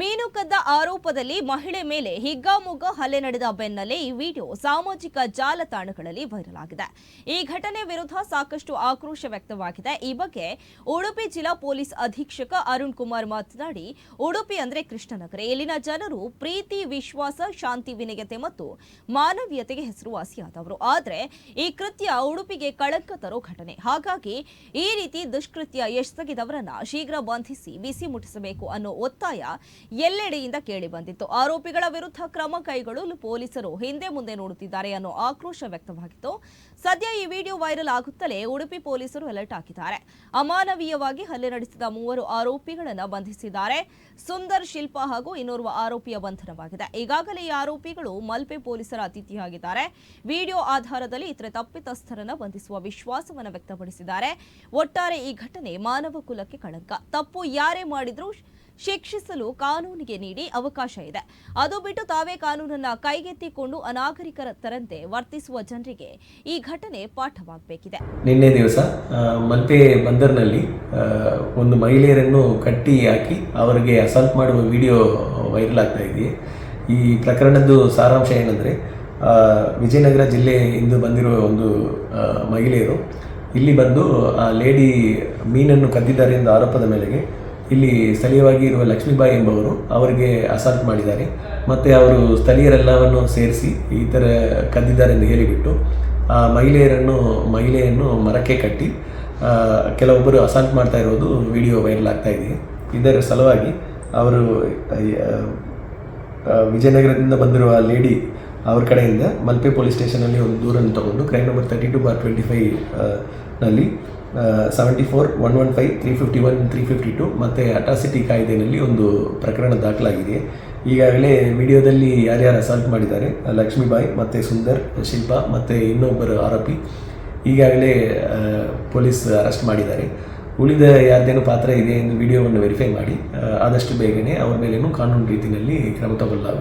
ಮೀನು ಕದ್ದ ಆರೋಪದಲ್ಲಿ ಮಹಿಳೆ ಮೇಲೆ ಹಿಗ್ಗಾಮುಗ್ಗ ಹಲ್ಲೆ ನಡೆದ ಬೆನ್ನಲ್ಲೇ ಈ ವಿಡಿಯೋ ಸಾಮಾಜಿಕ ಜಾಲತಾಣಗಳಲ್ಲಿ ವೈರಲ್ ಆಗಿದೆ ಈ ಘಟನೆ ವಿರುದ್ಧ ಸಾಕಷ್ಟು ಆಕ್ರೋಶ ವ್ಯಕ್ತವಾಗಿದೆ. ಈ ಬಗ್ಗೆ ಉಡುಪಿ ಜಿಲ್ಲಾ ಪೊಲೀಸ್ ಅಧೀಕ್ಷಕ ಅರುಣ್ ಕುಮಾರ್ ಮಾತನಾಡಿ, ಉಡುಪಿ ಅಂದ್ರೆ ಕೃಷ್ಣನಗರ. ಇಲ್ಲಿನ ಜನರು ಪ್ರೀತಿ, ವಿಶ್ವಾಸ, ಶಾಂತಿ, ವಿನಯತೆ ಮತ್ತು ಮಾನವೀಯತೆಗೆ ಹೆಸರುವಾಸಿಯಾದವರು. ಆದರೆ ಈ ಕೃತ್ಯ ಉಡುಪಿಗೆ ಕಳಂಕ ತರೋ ಘಟನೆ. ಹಾಗಾಗಿ ಈ ರೀತಿ ದುಷ್ಕೃತ್ಯ ಎಸಗಿದವರನ್ನ ಶೀಘ್ರ ಬಂಧಿಸಿ, ಬಿಸಿ ಮುಟ್ಟಿಸಬೇಕು ಅನ್ನೋ ಒತ್ತಾಯ ಎಲ್ಲೆಡೆಯಿಂದ ಕೇಳಿ ಬಂದಿತ್ತು. ಆರೋಪಿಗಳ ವಿರುದ್ಧ ಕ್ರಮ ಕೈಗೊಳ್ಳಲು ಪೊಲೀಸರು ಹಿಂದೆ ಮುಂದೆ ನೋಡುತ್ತಿದ್ದಾರೆ ಅನ್ನೋ ಆಕ್ರೋಶ ವ್ಯಕ್ತವಾಗಿತ್ತು. ಸದ್ಯ ಈ ವಿಡಿಯೋ ವೈರಲ್ ಆಗುತ್ತಲೇ ಉಡುಪಿ ಪೊಲೀಸರು ಅಲರ್ಟ್ ಹಾಕಿದ್ದಾರೆ. ಅಮಾನವೀಯವಾಗಿ ಹಲ್ಲೆ ನಡೆಸಿದ ಮೂವರು ಆರೋಪಿಗಳನ್ನು ಬಂಧಿಸಿದ್ದಾರೆ. ಸುಂದರ್ ಶಿಲ್ಪ ಹಾಗೂ ಇನ್ನೋರ್ವ ಆರೋಪಿಯ ಬಂಧನವಾಗಿದೆ. ಈಗಾಗಲೇ ಈ ಆರೋಪಿಗಳು ಮಲ್ಪೆ ಪೊಲೀಸರ ಅತಿಥಿಯಾಗಿದ್ದಾರೆ. ವಿಡಿಯೋ ಆಧಾರದಲ್ಲಿ ಇತರೆ ತಪ್ಪಿತಸ್ಥರನ್ನು ಬಂಧಿಸುವ ವಿಶ್ವಾಸವನ್ನು ವ್ಯಕ್ತಪಡಿಸಿದ್ದಾರೆ. ಒಟ್ಟಾರೆ ಈ ಘಟನೆ ಮಾನವ ಕುಲಕ್ಕೆ ಕಳಂಕ. ತಪ್ಪು ಯಾರೇ ಮಾಡಿದ್ರೂ ಶಿಕ್ಷಿಸಲು ಕಾನೂನಿಗೆ ನೀಡಿ ಅವಕಾಶ ಇದೆ. ಅದು ಬಿಟ್ಟು ತಾವೇ ಕಾನೂನನ್ನ ಕೈಗೆತ್ತಿಕೊಂಡು ಅನಾಗರಿಕರ ತರಂತೆ ವರ್ತಿಸುವ ಜನರಿಗೆ ಈ ಘಟನೆ ಪಾಠವಾಗಬೇಕಿದೆ. ನಿನ್ನೆ ದಿವಸ ಮಲ್ಪೆ ಬಂದರ್ನಲ್ಲಿ ಒಂದು ಮಹಿಳೆಯರನ್ನು ಕಟ್ಟಿ ಹಾಕಿ ಅವರಿಗೆ ಅಸಾಲ್ಟ್ ಮಾಡುವ ವಿಡಿಯೋ ವೈರಲ್ ಆಗ್ತಾ ಇದೆ. ಈ ಪ್ರಕರಣದ್ದು ಸಾರಾಂಶ ಏನಂದರೆ ವಿಜಯನಗರ ಜಿಲ್ಲೆಯಿಂದ ಬಂದಿರುವ ಒಂದು ಮಹಿಳೆಯರು ಇಲ್ಲಿ ಬಂದು ಆ ಲೇಡಿ ಮೀನನ್ನು ಕದ್ದಿದ್ದಾರೆ ಎಂದು ಆರೋಪದ ಮೇಲೆಗೆ ಇಲ್ಲಿ ಸ್ಥಳೀಯವಾಗಿ ಇರುವ ಲಕ್ಷ್ಮೀಬಾಯಿ ಎಂಬವರು ಅವರಿಗೆ ಅಸಾಲ್ಟ್ ಮಾಡಿದ್ದಾರೆ. ಮತ್ತು ಅವರು ಸ್ಥಳೀಯರೆಲ್ಲವನ್ನು ಸೇರಿಸಿ ಈ ಥರ ಕದ್ದಿದ್ದಾರೆ ಎಂದು ಹೇಳಿಬಿಟ್ಟು, ಆ ಮಹಿಳೆಯರನ್ನು, ಮಹಿಳೆಯನ್ನು ಮರಕ್ಕೆ ಕಟ್ಟಿ ಕೆಲವೊಬ್ಬರು ಅಸಾಲ್ಟ್ ಮಾಡ್ತಾ ಇರೋದು ವಿಡಿಯೋ ವೈರಲ್ ಆಗ್ತಾ ಇದೆ. ಇದರ ಸಲುವಾಗಿ ಅವರು ವಿಜಯನಗರದಿಂದ ಬಂದಿರುವ ಲೇಡಿ ಅವ್ರ ಕಡೆಯಿಂದ ಮಲ್ಪೆ ಪೊಲೀಸ್ ಸ್ಟೇಷನಲ್ಲಿ ಒಂದು ದೂರನ್ನು ತಗೊಂಡು crime number thirty two bar twenty ಫೈವ್ನಲ್ಲಿ seventy four one one five three fifty one three fifty two ಮತ್ತು ಅಟ್ರಾಸಿಟಿ ಕಾಯ್ದೆಯಲ್ಲಿ ಒಂದು ಪ್ರಕರಣ ದಾಖಲಾಗಿದೆ. ಈಗಾಗಲೇ ವಿಡಿಯೋದಲ್ಲಿ ಯಾರ್ಯಾರು ಅಸಾಲ್ಟ್ ಮಾಡಿದ್ದಾರೆ, ಲಕ್ಷ್ಮೀಬಾಯಿ ಮತ್ತು ಸುಂದರ್, ಶಿಲ್ಪಾ ಮತ್ತು ಇನ್ನೊಬ್ಬರು ಆರೋಪಿ ಈಗಾಗಲೇ ಪೊಲೀಸ್ ಅರೆಸ್ಟ್ ಮಾಡಿದ್ದಾರೆ. ಉಳಿದ ಯಾರ್ದೇನು ಪಾತ್ರ ಇದೆ ಎಂದು ವಿಡಿಯೋವನ್ನು ವೆರಿಫೈ ಮಾಡಿ ಆದಷ್ಟು ಬೇಗನೆ ಅವ್ರ ಮೇಲೇನು ಕಾನೂನು ರೀತಿಯಲ್ಲಿ ಕ್ರಮ ತಗೊಳ್ಳಲಾಗುವುದು.